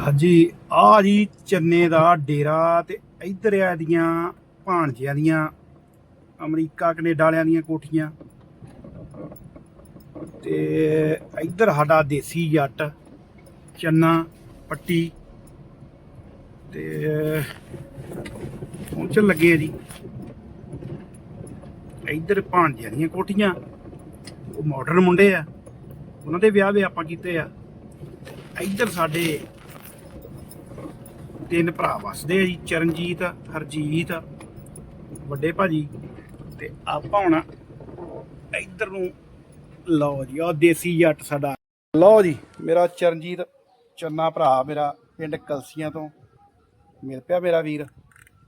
ਹਾਂਜੀ ਆ ਜੀ ਚੰਨੇ ਦਾ ਡੇਰਾ ਤੇ ਇੱਧਰ ਆ ਦੀਆਂ ਭਾਣਜਿਆਂ ਦੀਆਂ, ਅਮਰੀਕਾ, ਕੈਨੇਡਾ ਵਾਲਿਆਂ ਦੀਆਂ ਕੋਠੀਆਂ। ਤੇ ਇੱਧਰ ਸਾਡਾ ਦੇਸੀ ਜੱਟ, ਚੰਨਾ, ਪੱਟੀ। ਤੇ ਪਹੁੰਚਣ ਲੱਗੇ ਆ ਜੀ। ਇੱਧਰ ਭਾਣਜਿਆਂ ਦੀਆਂ ਕੋਠੀਆਂ, ਉਹ ਮਾਡਰਨ ਮੁੰਡੇ ਆ। ਉਹਨਾਂ ਦੇ ਵਿਆਹ ਵੀ ਆਪਾਂ ਕੀਤੇ ਆ। ਇੱਧਰ ਸਾਡੇ ਤਿੰਨ ਭਰਾ ਵਸਦੇ ਆ ਜੀ ਚਰਨਜੀਤ ਹਰਜੀਤ ਵੱਡੇ ਭਾਜੀ ਤੇ ਆਪਾਂ ਹੁਣ ਇੱਧਰ ਨੂੰ ਲਓ ਜੀ ਆ ਦੇਸੀ ਜੱਟ ਸਾਡਾ। ਲਓ ਜੀ ਮੇਰਾ ਚਰਨਜੀਤ ਚੰਨਾ ਭਰਾ ਮੇਰਾ ਪਿੰਡ ਕਲਸੀਆਂ ਤੋਂ। ਮਿਲ ਪਿਆ ਮੇਰਾ ਵੀਰ।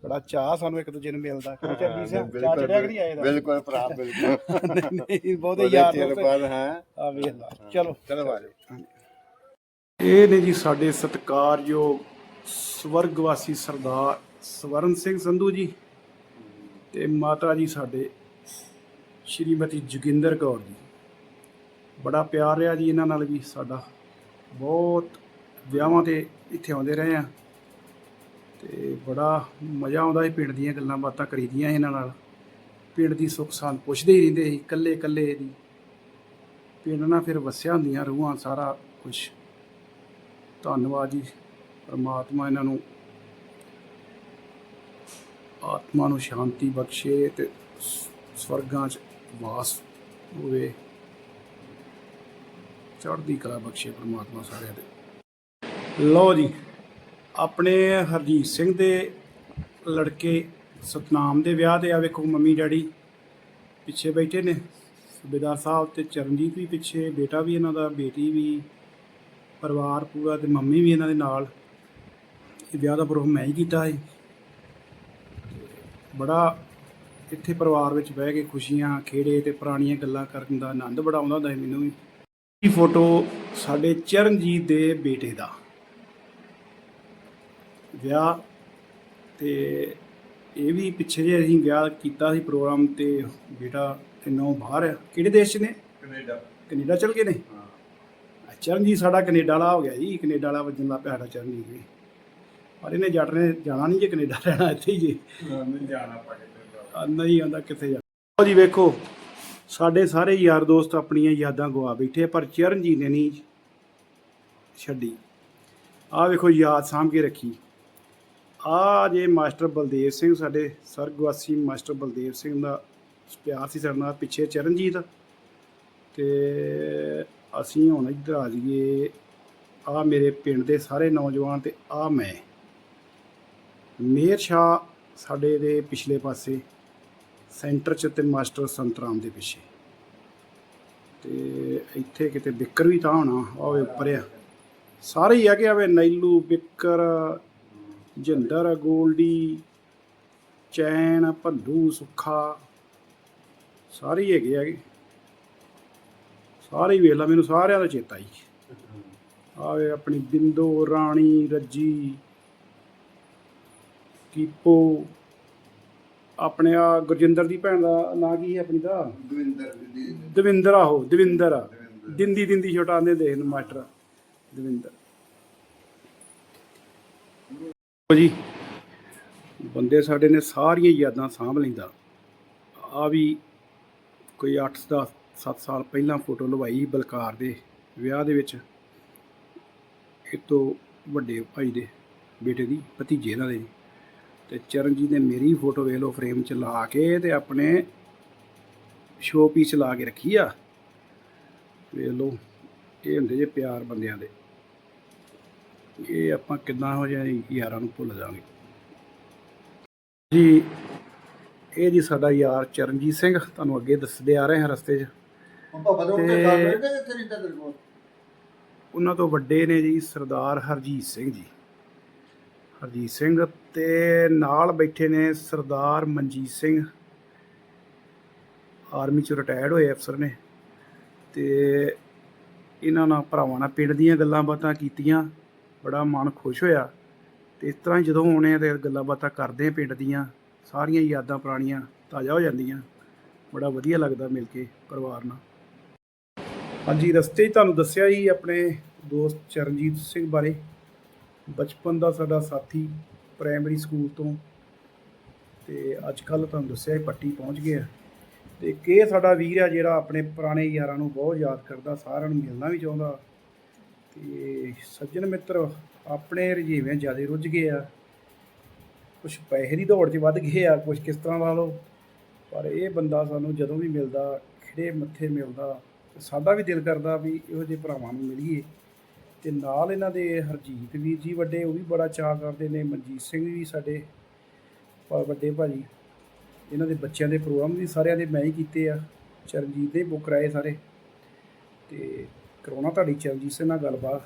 ਬੜਾ ਚਾਹ ਸਾਨੂੰ ਇੱਕ ਦੂਜੇ ਨੂੰ ਮਿਲਦਾ। ਚਰਨਜੀਤ ਸਿੰਘ ਚਾਹ ਚੜਿਆ ਕਿ ਨਹੀਂ ਆਏ ਦਾ ਬਿਲਕੁਲ ਭਰਾ ਬਿਲਕੁਲ। ਨਹੀਂ ਨਹੀਂ ਬਹੁਤੇ ਬੜੇ ਯਾਰ ਦੋਸਤ ਬਾਅਦ ਹੈ? ਆ ਵੇਖ ਲਾ ਚਲੋ। ਚਲੋ ਆ ਜਾਓ। ਇਹ ਨੇ ਜੀ ਸਾਡੇ ਸਤਿਕਾਰਯੋਗ ਸਵਰਗਵਾਸੀ ਸਰਦਾਰ ਸਵਰਨ ਸਿੰਘ ਸੰਧੂ ਜੀ ਤੇ ਮਾਤਾ ਜੀ ਸਾਡੇ ਸ਼੍ਰੀਮਤੀ ਜੋਗਿੰਦਰ ਕੌਰ ਜੀ। ਬੜਾ ਪਿਆਰ ਰਿਹਾ ਜੀ ਇਹਨਾਂ ਨਾਲ ਵੀ ਸਾਡਾ। ਬਹੁਤ ਵਿਆਹਾਂ ਤੇ ਇੱਥੇ ਆਉਂਦੇ ਰਹੇ ਆ ਤੇ ਬੜਾ ਮਜ਼ਾ ਆਉਂਦਾ ਸੀ ਪਿੰਡ ਦੀਆਂ ਗੱਲਾਂ ਬਾਤਾਂ ਕਰੀਦੀਆਂ ਇਹਨਾਂ ਨਾਲ। ਪਿੰਡ ਦੀ ਸੁੱਖ ਸਾਂਦ ਪੁੱਛਦੇ ਹੀ ਰਹਿੰਦੇ ਸੀ ਇਕੱਲੇ ਇਕੱਲੇ ਦੀ ਪਿੰਡ ਨਾਲ ਫਿਰ ਵਸਿਆ ਹੁੰਦੀਆਂ ਰੂਹਾਂ ਸਾਰਾ ਕੁਝ ਧੰਨਵਾਦ ਜੀ। ਪਰਮਾਤਮਾ ਇਹਨਾਂ ਨੂੰ ਆਤਮਾ ਨੂੰ ਸ਼ਾਂਤੀ ਬਖਸ਼ੇ ਤੇ ਸਵਰਗਾਂ 'ਚ ਵਾਸ ਹੋਵੇ। ਚੜ੍ਹਦੀ ਕਲਾ ਬਖਸ਼ੇ ਪਰਮਾਤਮਾ ਸਾਰਿਆਂ ਦੇ ਲਓ ਜੀ, ਆਪਣੇ ਹਰਜੀਤ ਸਿੰਘ ਦੇ ਲੜਕੇ ਸਤਨਾਮ ਦੇ ਵਿਆਹ ਦੇ ਆ ਵੇਖੋ ਮੰਮੀ ਡੈਡੀ ਪਿੱਛੇ ਬੈਠੇ ਨੇ। ਸੁਬੇਦਾਰ ਸਾਹਿਬ ਤੇ ਚਰਨਜੀਤ ਵੀ ਪਿੱਛੇ, ਬੇਟਾ ਵੀ ਇਹਨਾਂ ਦਾ, ਬੇਟੀ ਵੀ, ਪਰਿਵਾਰ ਪੂਰਾ ਤੇ ਮੰਮੀ ਵੀ ਇਹਨਾਂ ਦੇ ਨਾਲ। ਇਹ ਵਿਆਹ ਦਾ ਪ੍ਰੋਗਰਾਮ ਮੈਂ ਹੀ ਕੀਤਾ ਸੀ। ਬੜਾ ਇੱਥੇ ਪਰਿਵਾਰ ਵਿੱਚ ਬਹਿ ਕੇ ਖੁਸ਼ੀਆਂ ਖੇੜੇ ਤੇ ਪੁਰਾਣੀਆਂ ਗੱਲਾਂ ਕਰਨ ਦਾ ਆਨੰਦ ਬੜਾ ਆਉਂਦਾ ਹੁੰਦਾ ਸੀ ਮੈਨੂੰ ਵੀ। ਇਹ ਫੋਟੋ ਸਾਡੇ ਚਰਨਜੀਤ ਦੇ ਬੇਟੇ ਦਾ। ਵਿਆਹ ਤੇ ਇਹ ਵੀ ਪਿੱਛੇ ਜੇ ਅਸੀਂ ਵਿਆਹ ਕੀਤਾ ਸੀ ਪ੍ਰੋਗਰਾਮ ਤੇ ਬੇਟਾ ਕਿੰਨੋਂ ਬਾਹਰ ਆ। ਕਿਹੜੇ ਦੇਸ਼ 'ਚ ਨੇ? ਕੈਨੇਡਾ। ਕੈਨੇਡਾ ਚਲ ਗਏ ਨੇ? ਹਾਂ। ਚਰਨਜੀਤ ਸਾਡਾ ਕੈਨੇਡਾ ਵਾਲਾ ਹੋ ਗਿਆ ਜੀ। ਕੈਨੇਡਾ ਵਾਲਾ ਵੱਜਣ ਲੱਗ ਪਿਆ ਸਾਡਾ ਚਰਨਜੀਤ ਵੀ। ਪਰ ਇਹਨੇ ਜੱਟ ਨੇ ਜਾਣਾ ਨਹੀਂ ਜੇ ਕੈਨੇਡਾ ਰਹਿਣਾ ਇੱਥੇ ਹੀ ਜੀ। ਨਹੀਂ ਜਾਣਾ ਆ, ਨਹੀਂ ਆਉਂਦਾ ਕਿੱਥੇ ਜਾ ਲਓ ਜੀ ਵੇਖੋ ਸਾਡੇ ਸਾਰੇ ਯਾਰ ਦੋਸਤ ਆਪਣੀਆਂ ਯਾਦਾਂ ਗਵਾ ਬੈਠੇ ਪਰ ਚਰਨਜੀਤ ਨੇ ਨਹੀਂ ਛੱਡੀ। ਆਹ ਵੇਖੋ ਯਾਦ ਸਾਂਭ ਕੇ ਰੱਖੀ। ਆ ਜੇ ਮਾਸਟਰ ਬਲਦੇਵ ਸਿੰਘ ਸਾਡੇ ਸਰਗਵਾਸੀ ਮਾਸਟਰ ਬਲਦੇਵ ਸਿੰਘ ਦਾ ਪਿਆਰ ਸੀ ਸਾਡੇ ਨਾਲ ਪਿੱਛੇ ਚਰਨਜੀਤ। ਤੇ ਅਸੀਂ ਹੁਣ ਇੱਧਰ ਆ ਜਾਈਏ। ਆ ਮੇਰੇ ਪਿੰਡ ਦੇ ਸਾਰੇ ਨੌਜਵਾਨ ਤੇ ਆ ਮੈਂ। ਮੇਰ ਸ਼ਾਹ ਸਾਡੇ ਦੇ ਪਿਛਲੇ ਪਾਸੇ ਸੈਂਟਰ ਚ ਤੇ ਮਾਸਟਰ ਸੰਤਰਾਮ ਦੇ ਪਿੱਛੇ। ਤੇ ਇੱਥੇ ਕਿਤੇ ਬਿੱਕਰ ਵੀ ਤਾਂ ਹੋਣਾ ਆਵੇ ਉੱਪਰ ਆ। ਸਾਰੇ ਹੀ ਹੈਗੇ ਆਵੇ ਨੈਲੂ, ਬਿੱਕਰ, ਜਿੰਦਰ, ਗੋਲਡੀ, ਚੈਨ, ਭੱਲੂ, ਸੁੱਖਾ, ਸਾਰੇ ਹੀ ਹੈਗੇ ਹੈਗੇ। ਸਾਰੇ ਹੀ ਵੇਖ ਲਾ, ਮੈਨੂੰ ਸਾਰਿਆਂ ਦਾ ਚੇਤਾ ਹੀ ਆਵੇ ਆਪਣੀ ਬਿੰਦੋ, ਰਾਣੀ, ਰੱਜੀ ਕੀਪੋ ਆਪਣੇ ਆ ਗੁਰਜਿੰਦਰ ਦੀ ਭੈਣ ਦਾ ਨਾਂ ਕੀ ਹੈ ਆਪਣੀ ਦਾ? ਦਵਿੰਦਰ ਦੀ ਦਵਿੰਦਰ ਆਹੋ ਦਵਿੰਦਰ ਆ। ਦਿੰਦੀ ਦਿੰਦੀ ਛੋਟਾ ਆਂਦੇ ਦੇਖ ਨੂੰ ਮਾਸਟਰ। ਦਵਿੰਦਰ। ਜੀ ਬੰਦੇ ਸਾਡੇ ਨੇ ਸਾਰੀਆਂ ਯਾਦਾਂ ਸਾਂਭ ਲੈਂਦਾ। ਆ ਵੀ ਕੋਈ 8 10 7 ਸਾਲ ਪਹਿਲਾਂ ਫੋਟੋ ਲਵਾਈ ਬਲਕਾਰ ਦੇ ਵਿਆਹ ਦੇ ਵਿੱਚ। ਇਹ ਤੋਂ ਵੱਡੇ ਭਾਈ ਦੇ ਬੇਟੇ ਦੀ ਭਤੀਜੇ ਇਹਨਾਂ ਦੇ। ਤੇ ਚਰਨਜੀਤ ਨੇ ਮੇਰੀ ਫੋਟੋ ਵੇਖ ਲਓ ਫਰੇਮ ਚ ਲਾ ਕੇ ਤੇ ਆਪਣੇ ਸ਼ੋ ਪੀਸ ਲਾ ਕੇ ਰੱਖੀ ਆ। ਵੇਖ ਲਓ ਇਹ ਹੁੰਦੇ ਜੇ ਪਿਆਰ ਬੰਦਿਆਂ ਦੇ। ਇਹ ਆਪਾਂ ਕਿੰਨਾ ਹੋ ਜਾਏ ਯਾਰਾਂ ਨੂੰ ਭੁੱਲ ਜਾਵਾਂਗੇ। ਜੀ ਇਹ ਜੀ ਸਾਡਾ ਯਾਰ ਚਰਨਜੀਤ ਸਿੰਘ ਤੁਹਾਨੂੰ ਅੱਗੇ ਦੱਸਦੇ ਆ ਰਹੇ ਹਾਂ ਰਸਤੇ 'ਚ। ਤੋਂ ਉਹਨਾਂ ਤੋਂ ਵੱਡੇ ਨੇ ਜੀ ਸਰਦਾਰ ਹਰਜੀਤ ਸਿੰਘ ਜੀ। ਹਰਜੀਤ ਸਿੰਘ ਤੇ ਨਾਲ ਬੈਠੇ ਨੇ ਸਰਦਾਰ ਮਨਜੀਤ ਸਿੰਘ। ਆਰਮੀ ਚ ਰਿਟਾਇਰਡ ਹੋਏ ਅਫਸਰ ਨੇ ਤੇ ਇਹਨਾਂ ਨਾਲ ਭਰਾਵਾਂ ਨਾਲ ਪਿੰਡ ਦੀਆਂ ਗੱਲਾਂ ਬਾਤਾਂ ਕੀਤੀਆਂ। ਬੜਾ ਮਨ ਖੁਸ਼ ਹੋਇਆ ਤੇ ਇਸ ਤਰ੍ਹਾਂ ਹੀ ਜਦੋਂ ਆਉਣੇ ਆ ਤੇ ਗੱਲਾਂ ਬਾਤਾਂ ਕਰਦੇ ਆ ਪਿੰਡ ਦੀਆਂ, ਸਾਰੀਆਂ ਯਾਦਾਂ ਪੁਰਾਣੀਆਂ ਤਾਜ਼ਾ ਹੋ ਜਾਂਦੀਆਂ। ਬੜਾ ਵਧੀਆ ਲੱਗਦਾ ਮਿਲ ਕੇ ਪਰਿਵਾਰ ਨਾਲ। ਹਾਂਜੀ, ਰਸਤੇ 'ਚ ਤੁਹਾਨੂੰ ਦੱਸਿਆ ਜੀ ਆਪਣੇ ਦੋਸਤ ਚਰਨਜੀਤ ਸਿੰਘ ਬਾਰੇ। ਬਚਪਨ ਦਾ ਸਾਡਾ ਸਾਥੀ ਪ੍ਰਾਇਮਰੀ ਸਕੂਲ ਤੋਂ ਤੇ ਅੱਜ ਕੱਲ ਤੁਹਾਨੂੰ ਦੱਸਿਆ ਇਹ ਪੱਟੀ ਪਹੁੰਚ ਗਿਆ। ਤੇ ਕੇ ਸਾਡਾ ਵੀਰ ਆ ਜਿਹੜਾ ਆਪਣੇ ਪੁਰਾਣੇ ਯਾਰਾਂ ਨੂੰ ਬਹੁਤ ਯਾਦ ਕਰਦਾ, ਸਾਰਿਆਂ ਨੂੰ ਮਿਲਣਾ ਵੀ ਚਾਹੁੰਦਾ। ਤੇ ਸੱਜਣ ਮਿੱਤਰ ਆਪਣੇ ਰੁਝੇਵਿਆਂ ਜ਼ਿਆਦਾ ਰੁੱਝ ਗਏ ਆ। ਕੁਝ ਪੈਸੇ ਦੀ ਦੌੜ 'ਚ ਵੱਧ ਗਏ ਆ ਕੁਝ ਕਿਸ ਤਰ੍ਹਾਂ ਲਾ ਲਓ। ਪਰ ਇਹ ਬੰਦਾ ਸਾਨੂੰ ਜਦੋਂ ਵੀ ਮਿਲਦਾ ਖਿੜੇ ਮੱਥੇ ਮਿਲਦਾ, ਸਾਡਾ ਵੀ ਦਿਲ ਕਰਦਾ ਵੀ ਇਹੋ ਜਿਹੇ ਭਰਾਵਾਂ ਨੂੰ ਮਿਲੀਏ। ਤੇ ਨਾਲ ਇਹਨਾਂ ਦੇ ਹਰਜੀਤ ਵੀਰ ਜੀ ਵੱਡੇ ਉਹ ਵੀ ਬੜਾ ਚਾਅ ਕਰਦੇ ਨੇ। ਮਨਜੀਤ ਸਿੰਘ ਵੀ ਸਾਡੇ ਵੱਡੇ ਭਾਜੀ ਇਹਨਾਂ ਦੇ ਬੱਚਿਆਂ ਦੇ ਪ੍ਰੋਗਰਾਮ ਵੀ ਸਾਰਿਆਂ ਦੇ ਮੈਂ ਹੀ ਕੀਤੇ ਆ। ਚਰਨਜੀਤ ਦੇ ਬੁੱਕ ਕਰਾਏ ਸਾਰੇ। ਤੇ ਕਰੋਨਾ ਤੁਹਾਡੀ ਚਰਨਜੀਤ ਸਿੰਘ ਨਾਲ ਗੱਲਬਾਤ।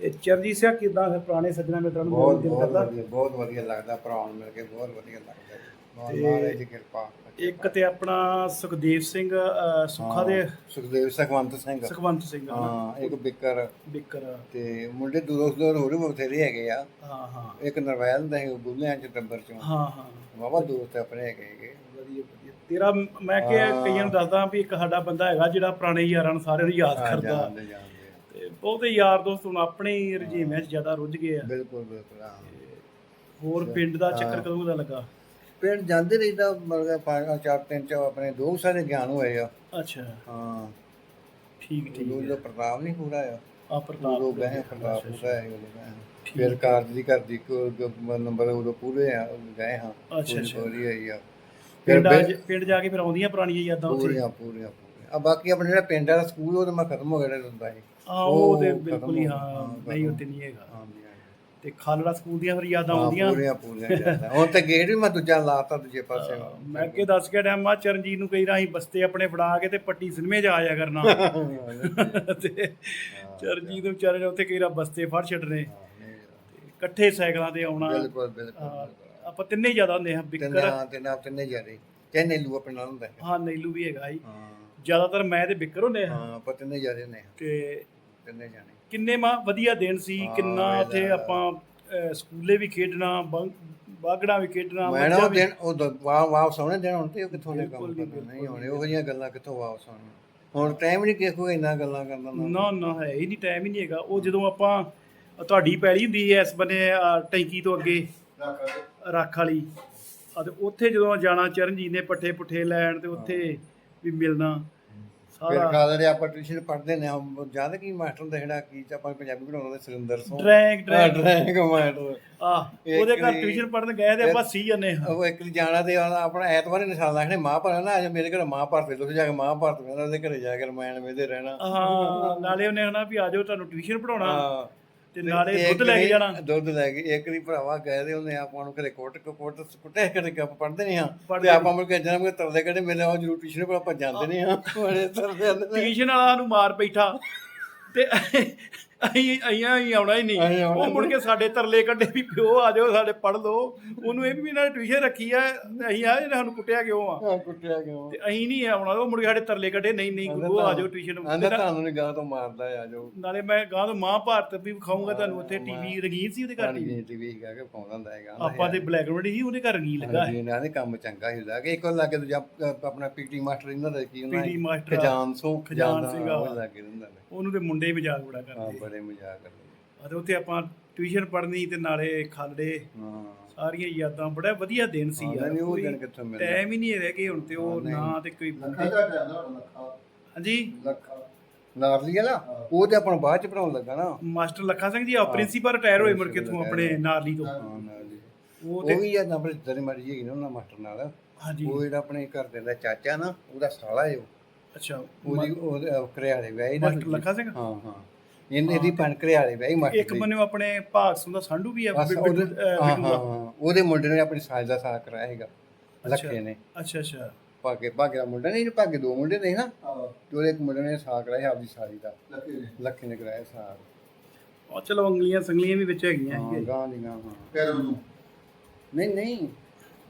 ਤੇ ਚਰਨਜੀਤ ਸਿੰਘ ਕਿਦਾਂ ਫਿਰ ਪੁਰਾਣੇ ਸੱਜਣਾ ਮਿੱਤਰਾਂ ਨੂੰ ਬਹੁਤ ਦਿਲ ਬਹੁਤ ਕਰਦਾ? ਵਧੀਆ ਬਹੁਤ ਵਧੀਆ ਲੱਗਦਾ ਭਰਾਵਾਂ ਨੂੰ ਮਿਲ ਕੇ ਬਹੁਤ ਵਧੀਆ ਲੱਗਦਾ। ਮਹਾਰਾਜ ਦੀ ਕਿਰਪਾ ਇੱਕ ਤੇ ਆਪਣਾ ਸੁਖਦੇਵ ਸਿੰਘ ਅਹ, ਸੁੱਖਾ ਦੇ ਹਾਂ, ਸੁਖਦੇਵ ਸੁਖਵੰਤ ਸਿੰਘ। ਸੁਖਵੰਤ ਸਿੰਘ? ਹਾਂ ਇੱਕ ਬਿੱਕਰ। ਬਿੱਕਰ। ਤੇ ਮੁੰਡੇ ਦੂਰੋਂ ਦੂਰ ਹੋਰ ਵੀ ਬਥੇਰੇ ਹੈਗੇ ਆ। ਹਾਂ ਹਾਂ। ਇੱਕ ਨਰਵੈਲ ਹੁੰਦਾ ਸੀ ਬੁੱਲਿਆਂ ਚ ਟੱਬਰ ਚੋਂ। ਹਾਂ ਹਾਂ। ਵਾਵਾ ਦੋਸਤ ਆਪਣੇ ਹੈਗੇ ਹੈਗੇ। ਵਧੀਆ ਵਧੀਆ। ਤੇਰਾ ਮੈਂ ਹਾਂ। ਕਈਆਂ ਨੂੰ ਦੱਸਦਾ ਵੀ ਇੱਕ ਸਾਡਾ ਬੰਦਾ ਹੈਗਾ ਜਿਹੜਾ ਪੁਰਾਣੇ ਯਾਰਾਂ ਨੂੰ ਸਾਰਿਆਂ ਨੂੰ ਯਾਦ ਹਾਂ, ਕਰਦਾ। ਜਾਣਦੇ ਜਾਣਦੇ ਆ। ਤੇ ਬਹੁਤੇ ਯਾਰ ਦੋਸਤ ਹੁਣ ਆਪਣੇ ਹੀ ਰੁਝੇਵਿਆਂ 'ਚ ਜ਼ਿਆਦਾ ਰੁੱਝ ਗਏ ਆ। ਬਿਲਕੁਲ ਬਿਲਕੁਲ ਹਾਂ। ਹੋਰ ਪਿੰਡ ਦਾ ਚੱਕਰ ਹਾਂ। ਕਦੋਂ ਦਾ ਲੱਗਾ? ਪਿੰਡ ਜਾਂਦੇ ਰਹੀਦਾ ਮਤਲਬ ਪੰਜ ਚਾਰ ਤਿੰਨ ਚ ਆਪਣੇ ਦੋ ਸਾਰੇ ਗਿਆਨ ਹੋਏ ਆ। ਅੱਛਾ। ਹਾਂ। ਠੀਕ ਠੀਕ ਦਾ ਪ੍ਰਤਾਪ ਨਹੀਂ ਪੂਰਾ ਆ ਆ ਪ੍ਰਤਾਪ ਉਦੋਂ ਗਏ ਪ੍ਰਤਾਪ ਪੂਰਾ ਹੈ। ਹਾਂ। ਫਿਰ ਕਾਰਜ ਦੀ ਘਰ ਦੀ ਕੋ ਨੰਬਰ ਉਦੋਂ ਪੂਰੇ ਆ ਗਏ ਹਾਂ। ਅੱਛਾ, ਅੱਛਾ। ਪੂਰੀ ਹੋਈ ਆ। ਫਿਰ ਪਿੰਡ ਪਿੰਡ ਜਾ ਕੇ ਫਿਰ ਆਉਂਦੀਆਂ ਪੁਰਾਣੀਆਂ ਯਾਦਾਂ ਉੱਥੇ? ਪੂਰੀਆਂ ਪੂਰੀਆਂ ਆ ਬਾਕੀ ਆਪਣੇ ਜਿਹੜਾ ਪਿੰਡ ਵਾਲਾ ਸਕੂਲ ਉਹਦੇ ਮੈਂ ਖਤਮ ਹੋ ਗਿਆ ਹੁੰਦਾ ਸੀ। ਆ ਉਹ ਤੇ ਉਹ ਬਿਲਕੁਲ ਹੀ ਹੋ- ਹਾਂ ਹਾਂ, ਨਹੀਂ। ਉੱਤੇ ਨਹੀਂ ਹੈਗਾ। ਹਾਂਜੀ ਤੇ ਖਾਲੜਾ ਸਕੂਲ ਦੀਆਂ ਫਿਰ ਯਾਦਾਂ ਹਾਂ ਆਉਂਦੀਆਂ ਪੂਰੀਆਂ ਪੂਰੀਆਂ ਜਾਂਦਾ ਹੁਣ ਤੇ ਗੇਟ ਵੀ ਮੈਂ ਦੂਜਾ ਲਾਤਾ ਦੂਜੇ ਪਾਸੇ ਮੈਂ ਅੱਗੇ ਦੱਸ ਕੇ ਟਾਈਮ ਆ ਚਰਨਜੀਤ ਨੂੰ ਕਈ ਰਾਹੀਂ ਬਸਤੇ ਆਪਣੇ ਫੜਾ ਕੇ ਤੇ ਪੱਟੀ ਸਿਨੇਮੇ 'ਚ ਆ ਕਰਨਾ। ਤੇ ਚਰਨਜੀਤ ਨੂੰ ਵਿਚਾਰੇ ਨੇ ਉੱਥੇ ਕਈ ਰਾ ਬਸਤੇ ਫੜ ਛੱਡਨੇ ਇਕੱਠੇ ਸਾਈਕਲਾਂ ਤੇ ਆਉਣਾ। ਬਿਲਕੁਲ ਬਿਲਕੁਲ ਹਾਂ, ਆਪਾਂ ਤਿੰਨੇ ਜ਼ਿਆਦਾ ਹੁੰਦੇ ਹਾਂ ਬਿੱਕਰ। ਤਿੰਨਾਂ ਤਿੰਨਾਂ ਤਿੰਨੇ ਜਾਰੇ ਚਾਹੇ ਲੂ ਆਪਣੇ ਨਾਲ ਹੁੰਦਾ ਹੈ। ਹਾਂ ਨੈਲੂ ਵੀ ਹੈਗਾ ਜੀ। ਹਾਂ। ਜ਼ਿਆਦਾਤਰ ਮੈਂ ਤੇ ਬਿੱਕਰ ਹੁੰਦੇ ਹਾਂ। ਹਾਂ ਆਪਾਂ ਤਿੰਨੇ ਜਾਰੇ ਨੇ ਤੇ ਤਿੰਨੇ ਜਾਣੇ। ਕਿੰਨੇ ਮਾ ਵਧੀਆ ਦਿਨ ਸੀ ਕਿੰਨਾ ਉੱਥੇ ਆਪਾਂ ਸਕੂਲੇ ਵੀ ਖੇਡਣਾ ਬਾਗੜਾ ਵੀ ਖੇਡਣਾ ਮੈਂ ਉਹ ਦਿਨ ਉਹ ਵਾਪਸ ਆਉਣੇ ਦਿਨ ਹੁਣ ਤੇ ਉਹ ਕਿੱਥੋਂ ਦੇ ਕੰਮ ਨਹੀਂ, ਕਰਨਾ? ਨਹੀਂ ਬਿਲਕੁਲ ਹੋਣੇ ਉਹ ਜਿਹੀਆਂ ਗੱਲਾਂ ਕਿੱਥੋਂ ਵਾਪਸ ਆਉਣੀਆਂ? ਹੁਣ ਟਾਈਮ ਨਹੀਂ ਕਿਸੇ ਕੋਲ ਇੰਨਾ ਗੱਲਾਂ ਕਰਨ ਦਾ। ਨਾ ਨਾ ਹੈ ਹੀ ਨਹੀਂ ਟਾਈਮ ਹੀ ਨਹੀਂ ਹੈਗਾ। ਉਹ ਜਦੋਂ ਆਪਾਂ ਤੁਹਾਡੀ ਪੈਲੀ ਹੁੰਦੀ ਹੈ ਇਸ ਬੰਨੇ ਟੈਂਕੀ ਤੋਂ ਅੱਗੇ। ਰੱਖ ਵਾਲੀ। ਆ ਤੇ ਉੱਥੇ ਜਦੋਂ ਜਾਣਾ ਚਰਨਜੀਤ ਨੇ ਪੱਠੇ ਪੁੱਠੇ ਲੈਣ ਤੇ ਉੱਥੇ ਵੀ ਮਿਲਣਾ। ਫਿਰ ਸਾਰਾ ਕਾਦਰ ਆਪਾਂ ਟਿਊਸ਼ਨ ਪੜ੍ਹਦੇ ਨੇ ਜਦ ਕੀ ਮਾਸਟਰ ਦਾ ਜਿਹੜਾ ਕੀ ਚ ਆਪਾਂ ਪੰਜਾਬੀ ਪੜਾਉਂਦੇ Surinder Singh? Drawing drawing drawing master. ਆ ਇੱਕ ਉਹਦੇ ਘਰ ਦੀ- ਟਿਊਸ਼ਨ ਪੜਨ ਗਏ ਤੇ ਆਪਾਂ ਸੀ ਜੰਨੇ ਹਾਂ। ਉਹ ਇੱਕ ਜਾਣਾ ਤੇ ਆਪਣਾ ਐਤਵਾਰ ਹੀ ਨਿਸ਼ਾਨ ਲਾਖਣੇ ਮਹਾਂਭਾਰਤ ਨਾ ਅੱਜ ਮੇਰੇ ਘਰ ਮਹਾਂਭਾਰਤ ਦੇ ਤੁਸੀਂ ਜਾ ਕੇ ਮਹਾਂਭਾਰਤ ਵੇਖਣਾ ਉਹਦੇ ਘਰੇ ਜਾ ਕੇ ਰਮਾਇਣ ਵੇਦੇ ਰਹਿਣਾ। ਹਾਂ ਨਾਲੇ ਉਹਨੇ ਹਨਾ ਵੀ ਆਜੋ ਤੁਹਾਨੂੰ ਟਿਊਸ਼ਨ ਪੜਾਉਣਾ ਹਾਂ। ਤੇ ਨਾਲੇ ਦੁੱਧ ਲੈ ਕੇ ਜਾਣਾ। ਦੁੱਧ ਲੈ ਕੇ ਇੱਕ ਦੀ ਭਰਾਵਾ ਤੇ ਉਹਨੇ ਆਪਾਂ ਨੂੰ ਕਦੇ ਕੋਟ ਕੋਟ ਕੁੱਟੇ ਕਦੇ ਕੱਪ ਪੜਦੇ ਨਹੀਂ ਹਾਂ। ਪੜ੍ਹਦੇ ਤੇ ਆਪਾਂ ਮੁੜ ਕੇ ਜਨਮ ਕੇ ਤਰਲੇ ਕਦੇ ਮੇਰੇ ਉਹ ਜ਼ਰੂਰ ਟਿਊਸ਼ਨ ਪਰ ਆਪਾਂ ਜਾਂਦੇ ਨਹੀਂ ਹਾਂ। ਬੜੇ ਤਰਲੇ ਆਉਂਦੇ ਨੇ। ਟਿਊਸ਼ਨ ਵਾਲਾ ਨੂੰ ਮਾਰ ਬੈਠਾ ਤੇ ਅਸੀਂ ਅਈਆਂ ਹੀ ਆਉਣਾ ਹੀ ਨਹੀਂ। ਉਹ ਮੁੜ ਕੇ ਸਾਡੇ ਤਰਲੇ ਕੱਢੇ ਵੀ ਪਿਓ ਆ ਜਾਓ ਸਾਡੇ ਪੜ ਲਓ। ਉਹਨੂੰ ਇਹ ਵੀ ਇਹਨਾਂ ਨੇ ਟਿਊਸ਼ਨ ਰੱਖੀ ਆ ਅਸੀਂ ਆ ਇਹਨੇ ਸਾਨੂੰ ਕੁੱਟਿਆ ਕਿਉਂ ਆ? ਹਾਂ ਕੁੱਟਿਆ ਕਿਉਂ ਤੇ ਅਸੀਂ ਨਹੀਂ ਆਉਣਾ ਉਹ ਮੁੜ ਕੇ ਸਾਡੇ ਤਰਲੇ ਕੱਢੇ ਨਹੀਂ ਨਹੀਂ ਗੁਰੂ ਆ ਜਾਓ ਟਿਊਸ਼ਨ ਆਂਦਾ ਤੁਹਾਨੂੰ ਨਹੀਂ ਗਾਂ ਤੋਂ ਮਾਰਦਾ ਆ ਜੋ ਨਾਲੇ ਮੈਂ ਗਾਂ ਤੋਂ ਮਹਾਭਾਰਤ ਵੀ ਵਿਖਾਉਂਗਾ ਤੁਹਾਨੂੰ ਉੱਥੇ ਟੀਵੀ ਰੰਗੀਨ ਸੀ ਉਹਦੇ ਘਰ ਟੀਵੀ ਟੀਵੀ ਕਾ ਕੇ ਪਾਉਂਦਾ ਹੁੰਦਾ ਹੈਗਾ ਆਪਾਂ ਤੇ ਬਲੈਕ ਐਂਡ ਵਾਈਟ ਸੀ ਉਹਦੇ ਘਰ ਰੰਗੀਨ ਲੱਗਾ ਜੀ ਇਹਨਾਂ ਦੇ ਕੰਮ ਚੰਗਾ ਹੀ ਹੁੰਦਾ ਕਿ ਇੱਕ ਵਾਰ ਲੱਗੇ ਦੂਜਾ ਅਹ ਆਪਣਾ ਪੀਟੀ ਮਾਸਟਰ ਇਹਨਾਂ ਦਾ ਕੀ ਆ। ਖਜਾਨ ਸੋ ਖਜ਼ਾਨ ਸਿੰਘ। ਉਹ ਲੱਗੇ ਹੁੰਦਾ ਨੇ ਉਹਨੂੰ ਤੇ ਮੁੰਡੇ ਹੀ ਮਜ਼ਾਕ ਬੜਾ ਹਾਂ ਕਰਦੇ ਬੜੇ ਮਜ਼ਾਕ ਕਰਦੇ ਅਤੇ ਉੱਥੇ ਆਪਾਂ ਟਿਊਸ਼ਨ ਪੜ੍ਹਨੀ ਤੇ ਨਾਲੇ ਖਾਲੜੇ ਹਾਂ। ਸਾਰੀਆਂ ਯਾਦਾਂ ਬੜਾ ਵਧੀਆ ਦਿਨ ਸੀ ਹਾਂ, ਯਾਰ ਨਹੀਂ ਉਹ ਦਿਨ ਕਿੱਥੋਂ ਮਿਲਦੇ? ਟਾਈਮ ਹੀ ਨਹੀਂ ਰਹਿ ਗਏ ਹੁਣ ਤੇ ਉਹ ਨਾ ਤੇ ਕੋਈ ਲੱਖਾ ਦਾ ਟਾਈਮ ਦਾ ਲੱਖਾ। ਹਾਂਜੀ? ਲੱਖਾ। ਨਾਰਲੀ ਵਾਲਾ? ਉਹ ਤੇ ਆਪਾਂ ਬਾਅਦ ਚ ਪੜਾਉਣ ਲੱਗਾ ਨਾ। ਮਾਸਟਰ ਲੱਖਾ ਸਿੰਘ ਜੀ ਆ ਪ੍ਰਿੰਸੀਪਲ ਰਿਟਾਇਰ ਹੋਏ ਮੁੜ ਕੇ ਤੋਂ ਆਪਣੇ ਨਾਰਲੀ ਤੋਂ। ਹਾਂ ਨਾਰਲੀ। ਉਹ ਉਹ ਤੇ ਵੀ ਯਾਦ ਆਪਣੇ ਜਿੱਦਾਂ ਦੀ ਮਰਜ਼ੀ ਹੈਗੀ ਨਾ ਉਹਨਾਂ ਮਾਸਟਰ ਨਾਲ। ਹਾਂਜੀ। ਉਹ ਜਿਹੜਾ ਆਪਣੇ ਘਰ ਦੇ ਦਾ ਚਾਚਾ ਨਾ ਉਹਦਾ ਸਾਲਾ ਹੈ ਉਹ। ਅੱਛਾ ਉਹਦੀ ਉਹਦੇ ਘਰਿਆਲੇ ਵਿਆਹੀ ਨਾ ਮਾਸਟਰ ਲੱਖਾ ਸਿੰਘ? ਹਾਂ ਹਾਂ। ਇਹਨੇ ਇਹਦੀ ਪਣ ਘਰਿਆਲੇ ਵਿਆਹੀ ਮਾਸਟਰ ਇੱਕ ਦੀ। ਬੰਨੇ ਆਪਣੇ ਭਾਗ ਸਿੰਘ ਦਾ ਸੰਧੂ ਵੀ ਬਸ ਉਹਦੇ ਅਹ ਹਾਂ ਬਿੱਟੂ ਹਾਂ ਦਾ। ਹਾਂ। ਉਹਦੇ ਮੁੰਡੇ ਨੇ ਆਪਣੀ ਸਾਜ ਦਾ ਸਾਥ ਕਰਾਇਆ ਹੈਗਾ ਲੱਖੇ ਨੇ। ਅੱਛਾ ਅੱਛਾ। ਭਾਗੇ ਭਾਗੇ ਦਾ ਮੁੰਡਾ ਨਹੀਂ ਭਾਗੇ ਦੋ ਮੁੰਡੇ ਨੇ ਨਾ ਤੇ ਉਹਦੇ ਇੱਕ ਮੁੰਡੇ ਨੇ ਸਾਥ ਕਰਾਇਆ ਆਪਦੀ ਸਾਲੀ ਦਾ। ਲੱਖੇ ਨੇ। ਲੱਖੇ ਨੇ ਕਰਾਇਆ ਸਾਥ ਉਹ ਚਲੋ ਅੰਗਲੀਆਂ ਸੰਗਲੀਆਂ ਵੀ ਵਿੱਚ ਹੈਗੀਆਂ ਹਾਂ ਗਾਂ ਦੀ ਗਾਂ ਹਾਂ। ਪੈਰੋਂ ਨੂੰ ਨਹੀਂ ਨਹੀਂ।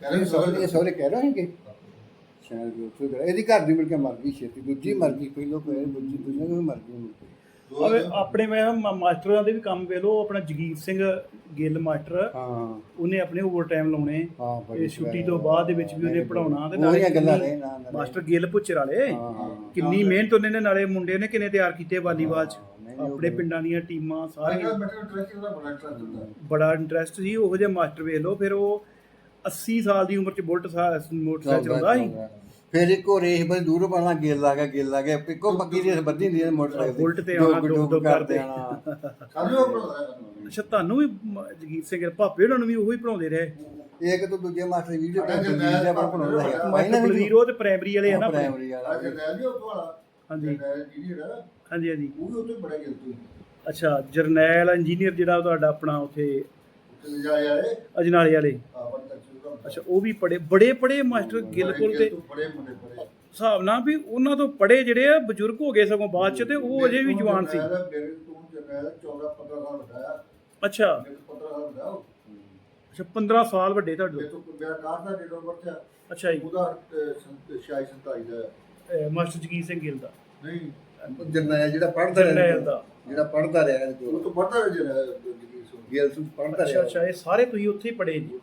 ਪੈਰੋਂ ਨੂੰ ਸਹੁਰੇ ਸੋਹਰੇ? ਸਹੁਰੇ ਕਹਿ ਰਹੇ ਹੈਗੇ ਸ਼ਾਇਦ ਵੀ ਉੱਥੇ। ਇਹਦੀ ਘਰ ਦੀ ਮਿਲ ਕੇ ਮਰ ਗਈ ਛੇਤੀ। ਦੂਜੀ ਮਰ ਗਈ ਪਹਿਲੋਂ ਕੋਈ ਦੂਜੀ ਦੂਜੀ ਵੀ ਮਰ ਗਈ ਮੁੜ ਕੇ ਅਵੇ ਆਪਣੇ ਮੈਂ ਮਾ- ਮਾਸਟਰਾਂ ਦੇ ਵੀ ਕੰਮ ਵੇ ਲੋ ਆਪਣਾ ਜਗੀਰ ਸਿੰਘ ਗਿੱਲ ਮਾਸਟਰ। ਹਾਂ। ਉਹਨੇ ਆਪਣੇ ਓਵਰ ਟਾਈਮ ਲਾਉਣੇ। ਹਾਂ ਤੇ ਛੁੱਟੀ ਤੋਂ ਬਾਅਦ ਦੇ ਵਿੱਚ ਵੀ ਉਹਨੇ ਪੜਾਉਣਾ ਤੇ ਉਹਦੀਆਂ ਗੱਲਾਂ ਨਾ ਨਾ ਮਾਸਟਰ ਗਿੱਲ ਪੁੱਛਰ ਵਾਲੇ। ਹਾਂ ਹਾਂ ਕਿੰਨੀ ਮਿਹਨਤ ਉਹਨੇ ਨੇ ਨਾਲੇ ਮੁੰਡੇ ਨੇ ਕਿੰਨੇ ਤਿਆਰ ਕੀਤੇ ਵਾਲੀਬਾਲ ਚ। ਨਹੀਂ ਆਪਣੇ ਪਿੰਡਾਂ ਦੀਆਂ ਟੀਮਾਂ ਸਾਰੀਆਂ। ਬੜਾ ਇੰਟਰਸਟ ਹੁੰਦਾ। ਬੜਾ ਇੰਟਰਸਟ ਸੀ ਉਹੋ ਜਿਹੇ ਮਾਸਟਰ ਵੇਖ ਲਓ ਫਿਰ ਉਹ 80 ਸਾਲ ਦੀ ਉਮਰ 'ਚ ਬੁਲਟ ਸਾ- ਮੋਟਰਸਾਈਕਲ ਚਲਾਉਂਦਾ ਸੀ। ਫਿਰ ਇੱਕੋ ਰੇਸ ਬੜੀ ਦੂਰ ਪੜਨਾ ਗੇਲ ਲਾ ਗਿਆ ਗੇਲ ਲਾ ਗਿਆ। ਇੱਕੋ ਪੱਕੀ ਰੇਸ ਬੱਧੀ ਹੁੰਦੀ ਹੈ ਮੋਟਰਸਾਈਕਲ ਦੀ। ਬੁਲਟ ਤੇ ਆਉਣਾ, ਡੁੱਬ ਡੁੱਬ ਕਰਦੇ ਬਣਾਉਂਦਾ ਅੱਛਾ ਤੁਹਾਨੂੰ ਵੀ ਜਗੀਰ ਸਿੰਘ ਭਾਪੇ ਉਹਨਾਂ ਨੂੰ ਵੀ ਉਹੀ ਪੜਾਉਂਦੇ ਰਹੇ? ਇੱਕ ਤੋਂ ਦੂਜੇ ਮਾਸਟਰ ਵੀਡੀਓ ਜਰਨੈਲ ਸੀ ਆਪਾਂ ਬਣਾਉਂਦਾ ਹੈ ਮਾਸਟਰ ਬਲਵੀਰ ਉਹ ਤੇ ਪ੍ਰਾਇਮਰੀ ਵਾਲੇ ਆ ਨਾ। ਪ੍ਰਾਇਮਰੀ ਵਾਲਾ। ਹਾਂਜੀ। ਜੀ ਜਿਹੜਾ ਹਾਂਜੀ ਹਾਂਜੀ। ਉਹ ਵੀ ਬੜਾ ਗਿਲਤੀ ਅੱਛਾ ਜਰਨੈਲ ਇੰਜੀਨੀਅਰ ਜਿਹੜਾ ਤੁਹਾਡਾ ਆਪਣਾ ਉੱਥੇ ਅਜਨਾਲੇ ਵਾਲੇ। ਤੱਕ ਸ਼ੁਰੂ ਅੱਛਾ ਉਹ ਵੀ ਪੜੇ ਬੜੇ ਪੜੇ ਮਾਸਟਰ ਗਿੱਲ ਕੋਲ ਤੇ ਬੜੇ ਮੁੰਡੇ ਬੜੇ। ਹਿਸਾਬ ਨਾਲ ਵੀ ਉਹਨਾਂ ਤੋਂ ਪੜੇ ਜਿਹੜੇ ਆ ਬਜ਼ੁਰਗ ਹੋ ਗਏ ਸਗੋਂ ਬਾਅਦ ਚ ਤੇ ਉਹ ਅਜੇ ਵੀ ਜਵਾਨ ਸੀ। ਮੇਰੇ ਤੋਂ ਜਰਨੈਲ 14 15 ਸਾਲ ਵੱਡਾ ਹੈ ਅੱਛਾ। ਮੇਰੇ ਤੋਂ 15 ਸਾਲ ਵੱਡਾ ਉਹ। ਅੱਛਾ 15 ਸਾਲ ਵੱਡੇ ਤੁਹਾਡੇ ਮੇਰੇ ਤੋਂ ਮੇਰਾ ਕਾਰ ਦਾ ਡੇਟ ਆਫ ਬਰਥ ਹੈ ਅੱਛਾ ਜੀ। ਉਹਦਾ ਅਹ, ਸੰਤ- ਸ਼ਾਇਦ 47 ਦਾ ਹੈ। ਅਹ ਮਾਸਟਰ ਜਗੀਰ ਸਿੰਘ ਗਿੱਲ ਦਾ। ਨਹੀਂ। ਜਰਨੈਲ ਜਿਹੜਾ ਪੜਦਾ ਜਰਨੈਲ ਦਾ। ਜਿਹੜਾ ਪੜਦਾ ਰਿਹਾ ਇਹਦੇ ਉਹ ਕੋਲ ਤੋਂ ਪੜਦਾ ਹੈ ਜਿਹੜਾ ਜਗੀਰ ਸਿੰਘ ਗੇਲ। ਤੋਂ ਪੜਦਾ ਅੱਛਾ ਰਿਹਾ। ਅੱਛਾ ਇਹ ਸਾਰੇ ਤੁਸੀਂ ਉੱਥੇ ਹੀ ਪੜੇ ਜੀ।